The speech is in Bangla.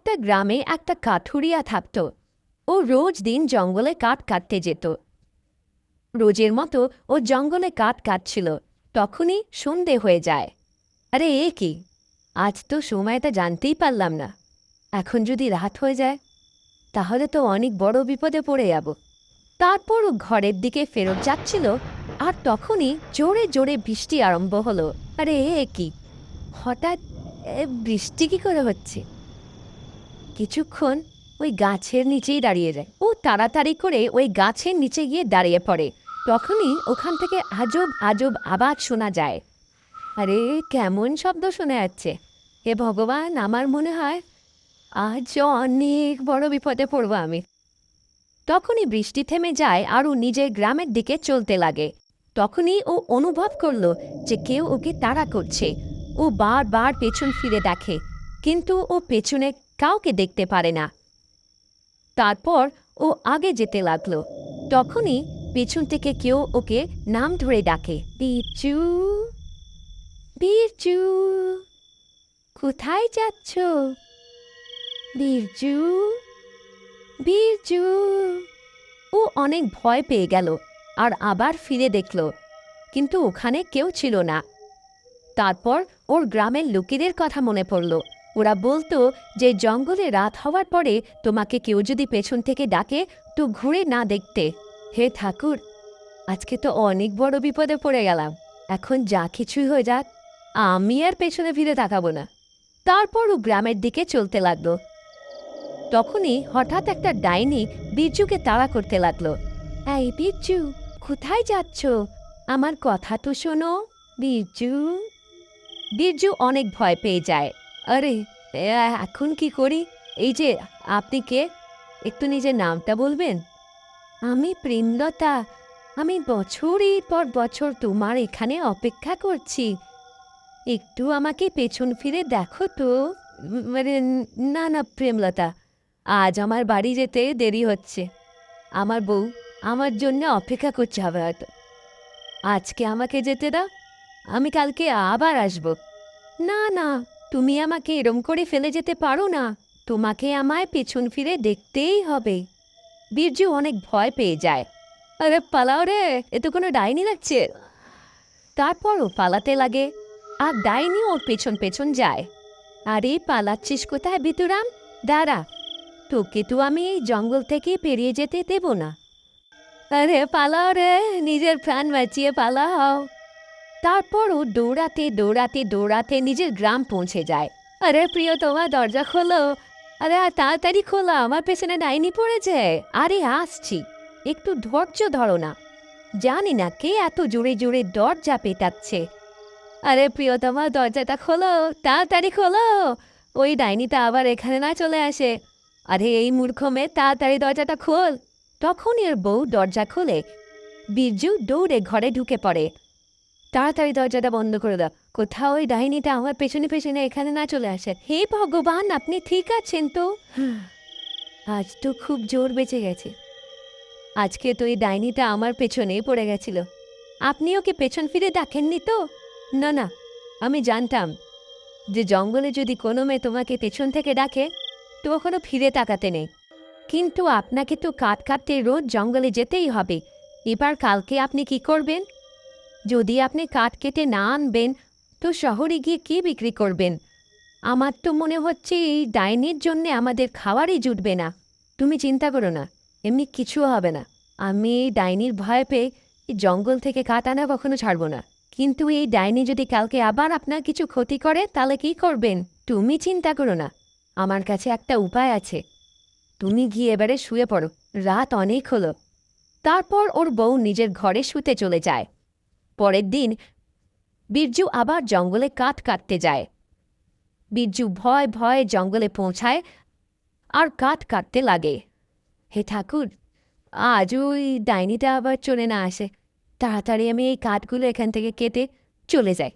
একটা গ্রামে একটা কাঠুরিয়া থাকত। ও রোজ দিন জঙ্গলে কাঠ কাটতে যেত। রোজের মতো ও জঙ্গলে কাঠ কাটছিল। তখনই সন্ধে হয়ে যায়। আরে, এ কি? আজ তো সময়টা জানতেই পারলাম না। এখন যদি রাত হয়ে যায়, তাহলে তো অনেক বড় বিপদে পড়ে যাব। তারপর ও ঘরের দিকে ফেরত যাচ্ছিল আর তখনই জোরে জোরে বৃষ্টি আরম্ভ হলো। আরে, এ কি? হঠাৎ বৃষ্টি কি করে হচ্ছে? কিছুক্ষণ ওই গাছের নিচেই দাঁড়িয়ে যায়। ও তাড়াতাড়ি করে ওই গাছের নিচে গিয়ে দাঁড়িয়ে পড়ে। তখনই ওখান থেকে আজব আজব আওয়াজ শোনা যায়। আরে, কেমন শব্দ শোনা যাচ্ছে? হে ভগবান, আমার মনে হয় আজ অনেক বড় বিপদে পড়ব আমি। তখনই বৃষ্টি থেমে যায় আর ও নিজের গ্রামের দিকে চলতে লাগে। তখনই ও অনুভব করল যে কেউ ওকে তাড়া করছে। ও বারবার পেছন ফিরে দেখে। কিন্তু ও পেছনে কাউকে দেখতে পারে না। তারপর ও আগে যেতে লাগল। তখনই পেছন থেকে কেউ ওকে নাম ধরে ডাকে, বিরচু, বীরচু, কোথায় যাচ্ছ? বীরচু বীরচু। ও অনেক ভয় পেয়ে গেল আর আবার ফিরে দেখল, কিন্তু ওখানে কেউ ছিল না। তারপর ওর গ্রামের লোকেদের কথা মনে পড়ল। ওরা বলতো যে জঙ্গলে রাত হওয়ার পরে তোমাকে কেউ যদি পেছন থেকে ডাকে, তো ঘুরে না দেখতে। হে ঠাকুর, আজকে তো অনেক বড় বিপদে পড়ে গেলাম। এখন যা কিছুই হয়ে যাক, আমি আর পেছনে ফিরে তাকাবো না। তারপর ও গ্রামের দিকে চলতে লাগল। তখনই হঠাৎ একটা ডাইনি বিরজুকে তাড়া করতে লাগল। এই বিরজু কোথায় যাচ্ছ? আমার কথা তো শোনো বিরজু বিরজু অনেক ভয় পেয়ে যায়। আরে এখন কি করি? এই যে, আপনি কে? একটু নিজের নামটা বলবেন? আমি প্রেমলতা। আমি বছরের পর বছর তোমার এখানে অপেক্ষা করছি। একটু আমাকে পেছন ফিরে দেখো তো। মানে না না, প্রেমলতা, আজ আমার বাড়ি যেতে দেরি হচ্ছে। আমার বউ আমার জন্য অপেক্ষা করছে হবে হয়তো। আজকে আমাকে যেতে দাও। আমি কালকে আবার আসব। না না তুমি আমাকে এরম করে ফেলে যেতে পারো না। তোমাকে আমায় পেছন ফিরে দেখতেই হবে। বীরজু অনেক ভয় পেয়ে যায়। আরে পালাও রে, এ তো কোনো ডাইনি লাগছে। তারপরও পালাতে লাগে, আর ডাইনি ওর পেছন পেছন যায়। আরে, পালাচ্ছিস কোথায় বিতুরাম দাঁড়া, তোকে তো আমি এই জঙ্গল থেকে পেরিয়ে যেতে দেব না। আরে পালাও রে, নিজের প্রাণ বাঁচিয়ে পালাও। তারপরও দৌড়াতে দৌড়াতে দৌড়াতে নিজের গ্রাম পৌঁছে যায়। আরে প্রিয়, তোমার দরজা খোলো। আরে আর তাড়াতাড়ি খোলা, আমার পেছনে ডাইনি পড়েছে। আরে আসছি। একটু ধৈর্য ধরো না। জানি না কে এত জোরে জোরে দরজা পেটাচ্ছে। আরে প্রিয়তমা দরজাটা খোলো, তাড়াতাড়ি খোলো। ওই ডাইনিটা আবার এখানে না চলে আসে। আরে এই মূর্খ মেয়ে, তাড়াতাড়ি দরজাটা খোল। তখন এর বউ দরজা খোলে। বীরজু দৌড়ে ঘরে ঢুকে পড়ে। তাড়াতাড়ি দরজাটা বন্ধ করে দাও। কোথাও ওই ডাইনিটা আমার পেছনে পেছনে এখানে না চলে আসে। হে ভগবান আপনি ঠিক আছেন তো? আজ তো খুব জোর বেঁচে গেছে। আজকে তো এই ডাইনিটা আমার পেছনেই পড়ে গেছিল। আপনি ওকে পেছন ফিরে ডাকেননি তো? না না আমি জানতাম যে জঙ্গলে যদি কোনো মেয়ে তোমাকে পেছন থেকে ডাকে তো ওখানে ফিরে তাকাতে নেই। কিন্তু আপনাকে তো কাট কাটতে রোজ জঙ্গলে যেতেই হবে। এবার কালকে আপনি কি করবেন? যদি আপনি কাঠ কেটে না আনবেন, তো শহরে গিয়ে কি বিক্রি করবেন? আমার তো মনে হচ্ছে এই ডাইনির জন্য আমাদের খাওয়ারই জুটবে না। তুমি চিন্তা করো না, এমনি কিছু হবে না। আমি এই ডাইনির ভয় পেয়ে এই জঙ্গল থেকে কাঠ আনা কখনো ছাড়বো না। কিন্তু এই ডাইনি যদি কালকে আবার আপনার কিছু ক্ষতি করে, তাহলে কি করবেন? তুমি চিন্তা করো না, আমার কাছে একটা উপায় আছে। তুমি গিয়ে এবারে শুয়ে পড়ো, রাত অনেক হলো। তারপর ওর বউ নিজের ঘরে শুতে চলে যায়। পরের দিন বিরজু আবার জঙ্গলে কাঠ কাটতে যায়। বিরজু ভয় ভয়ে জঙ্গলে পৌঁছায় আর কাঠ কাটতে লাগে। হে ঠাকুর আজ ওই ডাইনিটা আবার চলে না আসে। তাড়াতাড়ি আমি এই কাঠগুলো এখান থেকে কেটে চলে যাই।